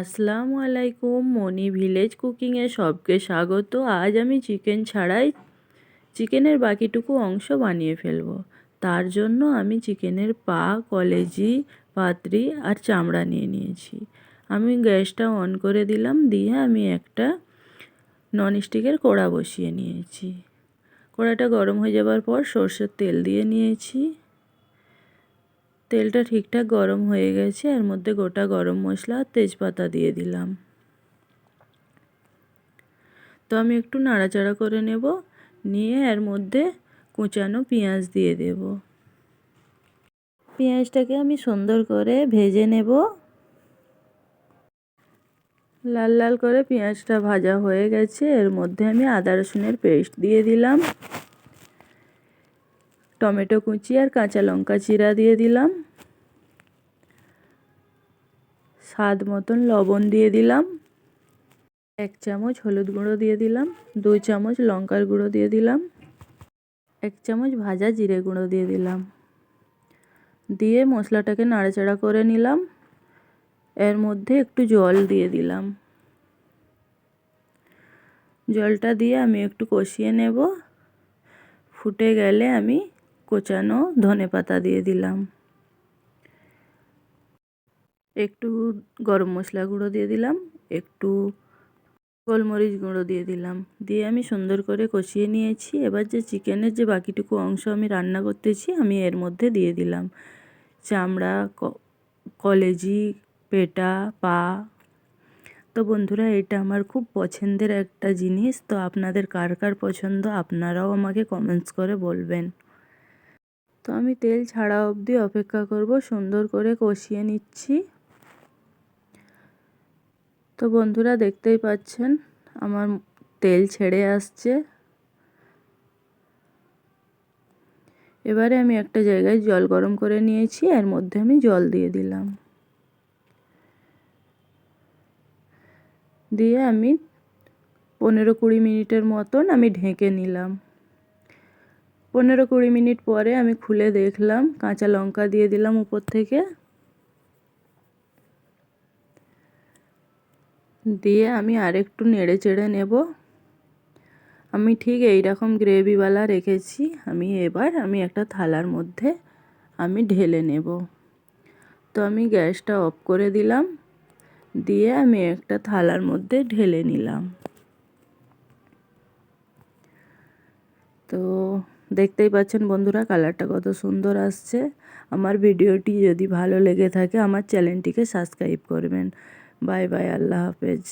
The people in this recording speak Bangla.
আসসালামু আলাইকুম, মনি ভিলেজ কুকিংয়ে সবকে স্বাগত। আজ আমি চিকেন ছাড়াই চিকেনের বাকিটুকু অংশ বানিয়ে ফেলব। তার জন্য আমি চিকেনের পা, কলেজি, পাতরি আর চামড়া নিয়ে নিয়েছি। আমি গ্যাসটা অন করে দিলাম, দিয়ে আমি একটা ননস্টিকের কড়া বসিয়ে নিয়েছি। কড়াটা গরম হয়ে যাবার পর সর্ষের তেল দিয়ে নিয়েছি। তেলটা ঠিকঠাক গরম হয়ে গেছে, এর মধ্যে গোটা গরম মশলা আর তেজপাতা দিয়ে দিলাম। তো আমি একটু নাড়াচাড়া করে নেব, নিয়ে এর মধ্যে কুচানো পেঁয়াজ দিয়ে দেব। পেঁয়াজটাকে আমি সুন্দর করে ভেজে নেব। লাল লাল করে পেঁয়াজটা ভাজা হয়ে গেছে, এর মধ্যে আমি আদা রসুনের পেস্ট দিয়ে দিলাম। টমেটো কুচি আর কাঁচা লঙ্কা চিরা দিয়ে দিলাম। স্বাদ মতন লবণ দিয়ে দিলাম। এক চামচ হলুদ গুঁড়ো দিয়ে দিলাম। দুই চামচ লঙ্কার গুঁড়ো দিয়ে দিলাম। এক চামচ ভাজা জিরে গুঁড়ো দিয়ে দিলাম। দিয়ে মশলাটাকে নাড়াচাড়া করে নিলাম। এর মধ্যে একটু জল দিয়ে দিলাম। জলটা দিয়ে আমি একটু কষিয়ে নেব। ফুটে গেলে আমি কোচানো ধনে পাতা দিয়ে দিলাম। একটু গরম মশলা গুঁড়ো দিয়ে দিলাম, একটু গোলমরিচ গুঁড়ো দিয়ে দিলাম। দিয়ে আমি সুন্দর করে কষিয়ে নিয়েছি। এবার যে চিকেনের যে বাকিটুকু অংশ আমি রান্না করতেছি, আমি এর মধ্যে দিয়ে দিলাম। চামড়া কলেজি, পেটা, পা। তো বন্ধুরা, এটা আমার খুব পছন্দের একটা জিনিস। তো আপনাদের কার কার পছন্দ, আপনারাও আমাকে কমেন্টস করে বলবেন। তো আমি তেল ছাড়া অবধি অপেক্ষা করব, সুন্দর করে কষিয়ে নিচ্ছি। তো বন্ধুরা দেখতেই পাচ্ছেন, আমার তেল ছেড়ে আসছে। এবারে আমি একটা জায়গায় জল গরম করে নিয়েছি, এর মধ্যে আমি জল দিয়ে দিলাম। দিয়ে আমি পনেরো কুড়ি মিনিটের মতন আমি ঢেকে নিলাম। পনেরো কুড়ি মিনিট পরে আমি খুলে দেখলাম, কাঁচা লঙ্কা দিয়ে দিলাম উপর থেকে। দিয়ে আমি আরেকটু নেড়ে চেড়ে নেব। আমি ঠিক এই রকম গ্রেভিওয়ালা রেখেছি। আমি এবার আমি একটা থালার মধ্যে আমি ঢেলে নেব। তো আমি গ্যাসটা অফ করে দিলাম। দিয়ে আমি একটা থালার মধ্যে ঢেলে নিলাম। তো দেখতেই পাচ্ছেন বন্ধুরা, কালারটা কত সুন্দর আসছে। আমার ভিডিওটি যদি ভালো লেগে থাকে, আমার চ্যানেলটিকে সাবস্ক্রাইব করবেন। বাই বাই, আল্লাহ হাফেজ।